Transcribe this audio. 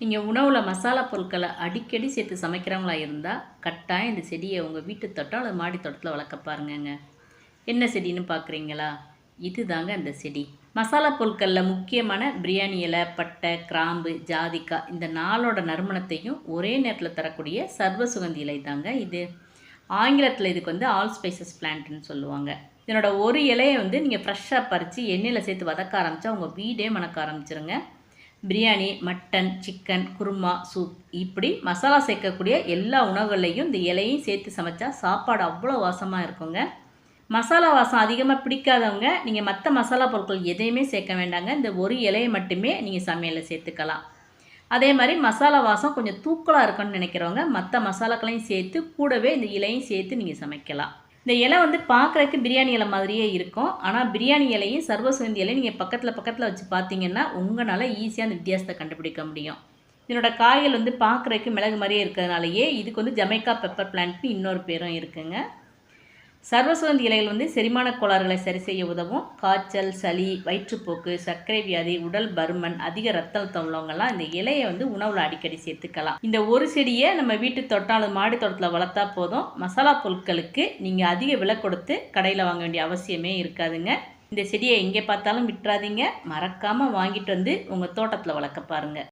நீங்கள் உணவில் மசாலா பொருட்களை அடிக்கடி சேர்த்து சமைக்கிறவங்களா இருந்தால் கட்டாயம் இந்த செடியை உங்கள் வீட்டு தோட்டம் அல்லது மாடி தோட்டத்தில் வளர்க்க பாருங்கங்க. என்ன செடின்னு பார்க்குறீங்களா இது தாங்க அந்த செடி. மசாலா பொருட்களில் முக்கியமான பிரியாணி இலை பட்டை கிராம்பு ஜாதிக்காய் இந்த நாளோட நறுமணத்தையும் ஒரே நேரத்தில் தரக்கூடிய சர்வ சுகந்தி இலை தாங்க இது. ஆங்கிலத்தில் இதுக்கு வந்து ஆல் ஸ்பைசஸ் பிளான்ட்னு சொல்லுவாங்க. இதனோட ஒரு இலையை வந்து நீங்கள் ஃப்ரெஷ்ஷாக பறித்து எண்ணெயில் சேர்த்து வதக்க ஆரம்பித்தா உங்கள் வீடே மணக்க ஆரம்பிச்சிருங்க. Biryani mutton chicken kurma soup இப்படி மசாலா சேர்க்கக்கூடிய எல்லா உணவுகள்லையும் இந்த இலையும் சேர்த்து சமைச்சா சாப்பாடு அவ்வளோ வாசமாக இருக்குங்க. மசாலா வாசம் அதிகமாக பிடிக்காதவங்க நீங்கள் மற்ற மசாலா பொருட்கள் எதையுமே சேர்க்க வேண்டாங்க. இந்த ஒரு இலையை மட்டுமே நீங்கள் சமையலில் சேர்த்துக்கலாம். அதே மாதிரி மசாலா வாசம் கொஞ்சம் தூக்கலாக இருக்குன்னு நினைக்கிறவங்க மற்ற மசாலாக்களையும் சேர்த்து கூடவே இந்த இலையும் சேர்த்து நீங்கள் சமைக்கலாம். இந்த இலை வந்து பார்க்குறதுக்கு பிரியாணி இலை மாதிரியே இருக்கும். ஆனால் பிரியாணி இலையும் சர்வசுகந்தி இலையும் நீங்கள் பக்கத்தில் பக்கத்தில் வச்சு பார்த்தீங்கன்னா உங்களால் ஈஸியாக அந்த வித்தியாசத்தை கண்டுபிடிக்க முடியும். இதனோட காய்கள் வந்து பார்க்குறதுக்கு மிளகு மாதிரியே இருக்கிறதுனாலயே இதுக்கு வந்து ஜமைக்கா பெப்பர் பிளான்ட்னு இன்னொரு பேரும் இருக்குங்க. சர்வசுகந்தி இலைகள் வந்து செரிமான கோளாறுகளை சரி செய்ய உதவும். காய்ச்சல் சளி வயிற்றுப்போக்கு சர்க்கரை வியாதி உடல் பருமன் அதிக ரத்த அழுத்தம் உள்ளவங்கலாம் இந்த இலையை வந்து உணவில் அடிக்கடி சேர்த்துக்கலாம். இந்த ஒரு செடியை நம்ம வீட்டு தோட்டம் அல்லது மாடி தோட்டத்தில் வளர்த்தா போதும். மசாலா பொருட்களுக்கு நீங்கள் அதிக விலை கொடுத்து கடையில் வாங்க வேண்டிய அவசியமே இருக்காதுங்க. இந்த செடியை எங்கே பார்த்தாலும் விட்டுறாதீங்க மறக்காமல் வாங்கிட்டு வந்து உங்கள் தோட்டத்தில் வளர்க்க பாருங்கள்